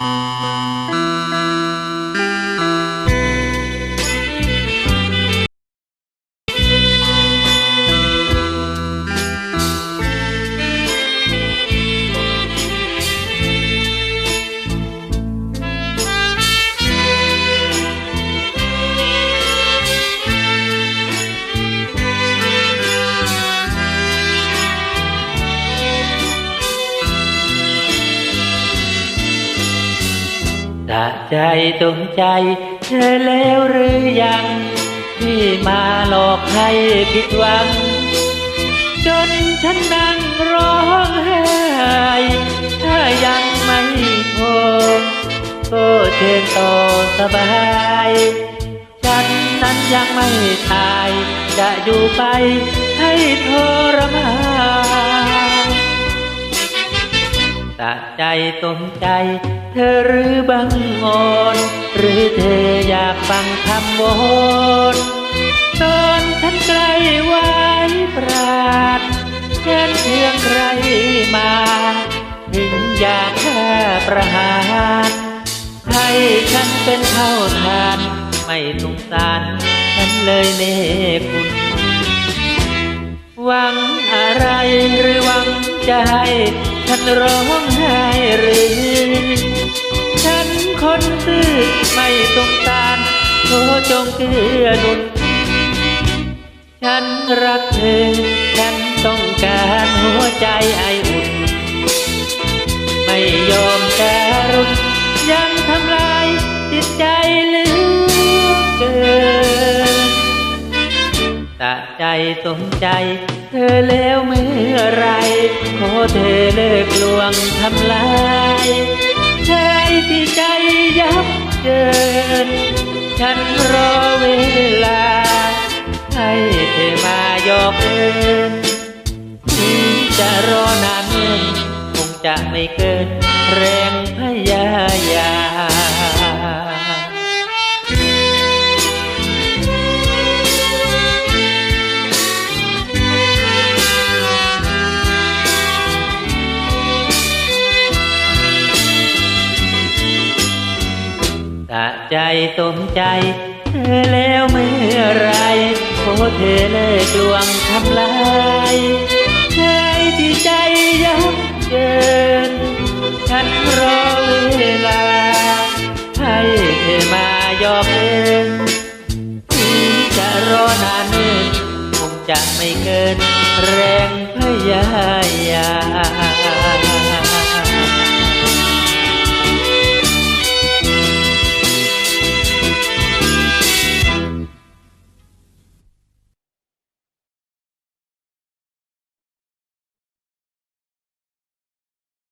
Música ะใจตรงใจเธอแล้วหรือยัง ที่มาหลอกให้ผิดหวัง จนฉันนั่งร้องไห้ถ้ายังไม่พอก็เชิญต่อสบายฉันนั้นยังไม่ตาย จะอยู่ไปให้ทรม ใจตรงใจ เธอหรือบังงอน หรือเธออยากฟังคำวอนตอนฉันใกล้ไว้ปราดเช่นเพียงใครมา ถึงอยากแค่ประหารให้ฉันเป็นเท่าทาน ไม่สงสารฉันเลยเนคุณ หวังอะไรหรือ หวังจฉันร้องไห้หรือ ฉันคนซื่อไม่สงสารโทจงเกื้อหนุน ฉันรักเธอ ฉันต้องการหัวใจไออุ่น ไม่ยอมการุณยังทำลายจิตใจเหลือเกินตะใจสมใจ เธอแล้วเมื่อไร ขอเธอเลิกลวงทำลายใจที่ใจยับเยิน ฉันรอเวลา ให้เธอมาหยอกเอินถึงจะรอนานเมื่นคงจะไม่เกิน แรงพยายามะใจสมใจ เธอแล้วเมื่อไรขอเธอเลิกลวงทำลายใจที่ใจยับเยินฉันรอเวลา ให้เธอมายอกเอินถึงจะรอนานเนินคงจะไม่เกินแรง